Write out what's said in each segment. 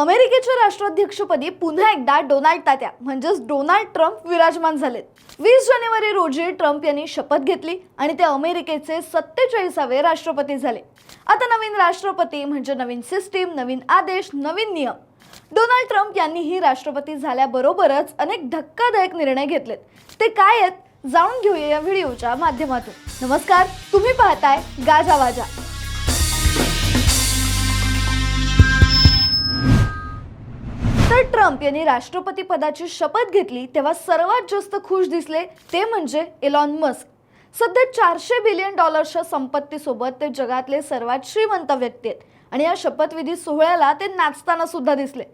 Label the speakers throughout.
Speaker 1: अमेरिकेच्या राष्ट्राध्यक्षपदी पुन्हा एकदा डोनाल्ड तात्या म्हणजेच डोनाल्ड ट्रम्प विराजमान झालेत. वीस जानेवारी रोजी ट्रम्प यांनी शपथ घेतली आणि ते अमेरिकेचे सत्तेचाळीसावे राष्ट्रपती झाले. आता नवीन राष्ट्रपती म्हणजे नवीन सिस्टीम नवीन आदेश नवीन नियम. डोनाल्ड ट्रम्प यांनी ही राष्ट्रपती झाल्याबरोबरच अनेक धक्कादायक निर्णय घेतलेत. ते काय आहेत? जाणून घेऊया या व्हिडिओच्या माध्यमातून. नमस्कार तुम्ही पाहताय गाजा ट्रम्प यांनी राष्ट्रपती पदाची शपथ घेतली तेव्हा सर्वात जास्त खुश दिसले ते म्हणजे एलॉन मस्क सध्या चारशे बिलियन डॉलर्सच्या संपत्तीसोबत ते जगातले सर्वात श्रीमंत व्यक्ती आहेत आणि या शपथविधी सोहळ्याला ते नाचताना सुद्धा दिसले.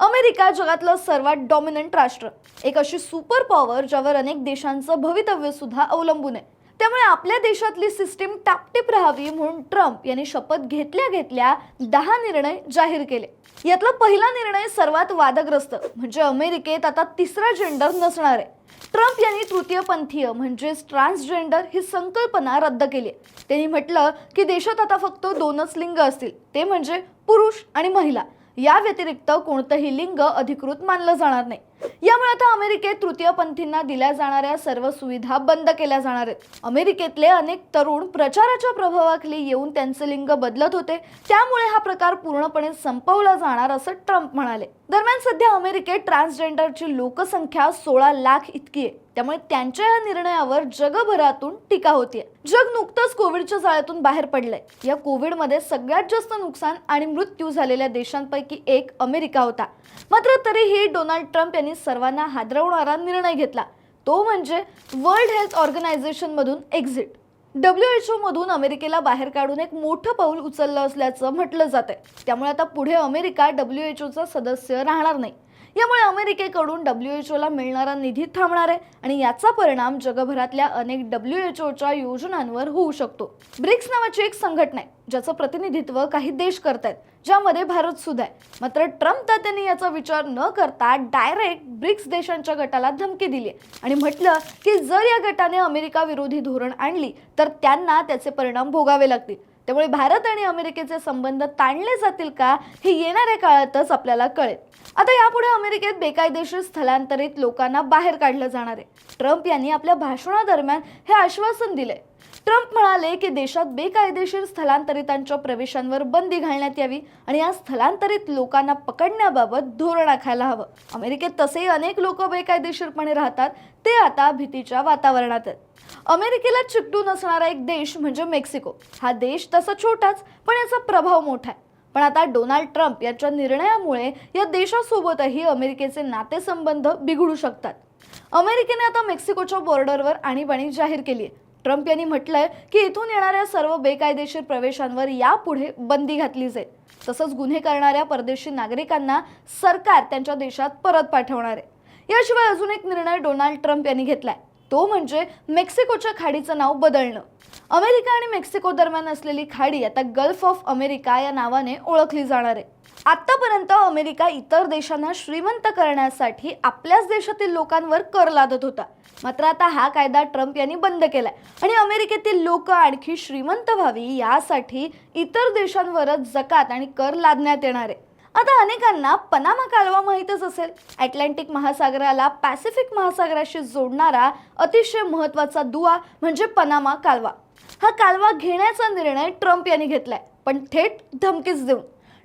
Speaker 1: अमेरिका जगातलं सर्वात डॉमिनंट राष्ट्र एक अशी सुपर पॉवर ज्यावर अनेक देशांचं भवितव्य सुद्धा अवलंबून आहे. त्यामुळे आपल्या देशातली सिस्टीम टापटीप राहावी म्हणून ट्रम्प यांनी शपथ घेतल्या घेतल्या दहा निर्णय जाहीर केले. यातला पहिला निर्णय सर्वात वादग्रस्त म्हणजे अमेरिकेत आता तिसरा जेंडर नसणार आहे. ट्रम्प यांनी तृतीयपंथीय म्हणजेच ट्रान्सजेंडर ही संकल्पना रद्द केली आहे. त्यांनी म्हटलं की देशात आता फक्त दोनच लिंग असतील ते म्हणजे पुरुष आणि महिला. या व्यतिरिक्त कोणतंही लिंग अधिकृत मानलं जाणार नाही. यामुळे आता अमेरिकेत तृतीयपंथींना दिल्या जाणाऱ्या सर्व सुविधा बंद केल्या जाणार आहेत. अमेरिकेतले अनेक तरुण प्रचाराच्या प्रभावाखाली येऊन त्यांचे लिंग बदलत होते. त्यामुळे हा प्रकार पूर्णपणे संपवला जाणार असं ट्रम्प म्हणाले. दरम्यान सध्या अमेरिकेत ट्रान्सजेंडरची लोकसंख्या सोळा लाख इतकी आहे. त्यामुळे त्यांच्या या निर्णयावर जगभरातून टीका होतीये. जग नुकतंच कोविडच्या जाळ्यातून बाहेर पडलंय. या कोविडमध्ये सगळ्यात जास्त नुकसान आणि मृत्यू झालेल्या देशांपैकी एक अमेरिका होता. मात्र तरीही डोनाल्ड ट्रम्प यांनी सर्वांना हादरवणारा निर्णय घेतला. तो म्हणजे वर्ल्ड हेल्थ ऑर्गनायझेशन मधून एक्झिट. डब्ल्यू एच मधून अमेरिकेला बाहेर काढून एक मोठं पाऊल उचललं असल्याचं म्हटलं जात आहे त्यामुळे आता पुढे अमेरिका डब्ल्यू एच ओचा सदस्य राहणार नाही. यामुळे अमेरिकेकडून डब्ल्यू एच ओला मिळणारा निधी थांबणार आहे आणि याचा परिणाम जगभरातल्या अनेक डब्ल्यू एच ओच्या योजनांवर होऊ शकतो. ब्रिक्स नावाची एक संघटना आहे ज्याचं प्रतिनिधित्व काही देश करतायत ज्यामध्ये भारत सुद्धा आहे. मात्र ट्रम्प त्यांनी याचा विचार न करता डायरेक्ट ब्रिक्स देशांच्या गटाला धमकी दिली आहे आणि म्हटलं की जर या गटाने अमेरिका विरोधी धोरण आणली तर त्यांना त्याचे परिणाम भोगावे लागतील. त्यामुळे भारत आणि अमेरिकेचे संबंध ताणले जातील का हे येणाऱ्या काळातच आपल्याला कळेल. आता यापुढे अमेरिकेत बेकायदेशीर स्थलांतरित लोकांना बाहेर काढलं जाणार आहे. ट्रम्प यांनी आपल्या भाषणादरम्यान हे आश्वासन दिले ट्रम्प म्हणाले की देशात बेकायदेशीर स्थलांतरितांच्या प्रवेशांवर बंदी घालण्यात यावी आणि या स्थलांतरित लोकांना पकडण्याबाबत धोरण आखायला हवं. अमेरिकेत तसेही अनेक लोक बेकायदेशीरपणे राहतात ते आता भीतीच्या वातावरणात आहेत. अमेरिकेला चिकटून असणारा एक देश म्हणजे मेक्सिको. हा देश तसा छोटाच पण याचा प्रभाव मोठा आहे. पण आता डोनाल्ड ट्रम्प यांच्या निर्णयामुळे या देशासोबतही अमेरिकेचे नातेसंबंध बिघडू शकतात. अमेरिकेने आता मेक्सिकोच्या बॉर्डरवर आणीबाणी जाहीर केली आहे. ट्रम्प यांनी म्हटलंय की इथून येणाऱ्या सर्व बेकायदेशीर प्रवेशांवर यापुढे बंदी घातली जाईल. तसंच गुन्हे करणाऱ्या परदेशी नागरिकांना सरकार त्यांच्या देशात परत पाठवणार आहे. याशिवाय अजून एक निर्णय डोनाल्ड ट्रम्प यांनी घेतलाय. तो म्हणजे मेक्सिकोच्या खाडीचं नाव बदलणं. अमेरिका आणि मेक्सिको दरम्यान असलेली खाडी आता गल्फ ऑफ अमेरिका या नावाने ओळखली जाणार आहे. आतापर्यंत अमेरिका इतर देशांना श्रीमंत करण्यासाठी आपल्याच देशातील लोकांवर कर लादत होता. मात्र आता हा कायदा ट्रम्प यांनी बंद केलाय. आणि अमेरिकेतील लोक आणखी श्रीमंत व्हावी यासाठी इतर देशांवरच जकात आणि कर लादण्यात येणार आहे. आता अनेकांना पनामा कालवा माहीतच असेल. अटलांटिक महासागराला पॅसिफिक महासागराशी जोडणारा अतिशय महत्त्वाचा दुवा म्हणजे पनामा कालवा. हा कालवा घेण्याचा निर्णय ट्रम्प यांनी घेतलाय पण थेट धमकीच देऊन.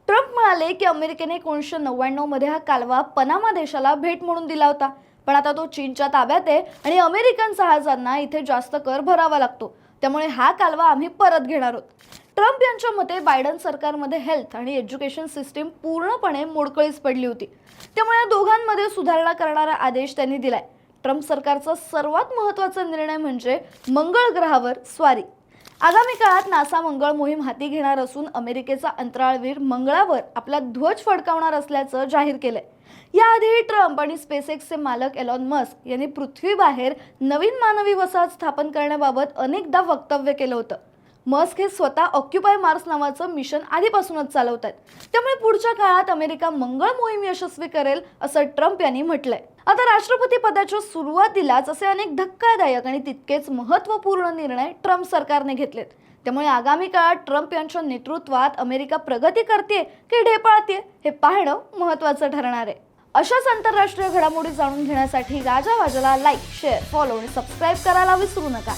Speaker 1: ट्रम्प म्हणाले की अमेरिकेने एकोणीसशे नव्याण्णवमध्ये हा कालवा पनामा देशाला भेट म्हणून दिला होता. पण आता तो चीनच्या ताब्यात आहे आणि अमेरिकन जहाजांना इथे जास्त कर भरावा लागतो. त्यामुळे हा कालवा आम्ही परत घेणार आहोत. ट्रम्प यांच्या मते बायडन सरकारमध्ये हेल्थ आणि एज्युकेशन सिस्टीम पूर्णपणे मोडकळीस पडली होती. त्यामुळे या दोघांमध्ये सुधारणा करणारा आदेश त्यांनी दिलाय. ट्रम्प सरकारचा सर्वात महत्त्वाचा निर्णय म्हणजे मंगळ ग्रहावर स्वारी. आगामी काळात नासा मंगळ मोहीम हाती घेणार असून अमेरिकेचा अंतराळवीर मंगळावर आपला ध्वज फडकावणार असल्याचं जाहीर केलंय. याआधी ट्रम्प आणि स्पेसएक्सचे मालक एलॉन मस्क यांनी पृथ्वीबाहेर नवीन मानवी वसाहत स्थापन करण्याबाबत अनेकदा वक्तव्य केलं होतं. मस्क हे स्वतः ऑक्युपाय मार्स नावाचं मिशन आधीपासूनच चालवत आहेत त्यामुळे पुढच्या काळात अमेरिका मंगळ मोहीम यशस्वी करेल असं ट्रम्प यांनी म्हटलंय. आता राष्ट्रपती पदाच्या सुरुवातीलाच असे अनेक धक्कादायक आणि तितकेच महत्त्वपूर्ण निर्णय ट्रम्प सरकारने घेतलेत. त्यामुळे आगामी काळात ट्रम्प यांच्या नेतृत्वात अमेरिका प्रगती करते की ढेपाळते हे पाहणं महत्त्वाचं ठरणार आहे. अशाच आंतरराष्ट्रीय घडामोडी जाणून घेण्यासाठी राजा वाजाला लाईक शेअर फॉलो आणि सबस्क्राईब करायला विसरू नका.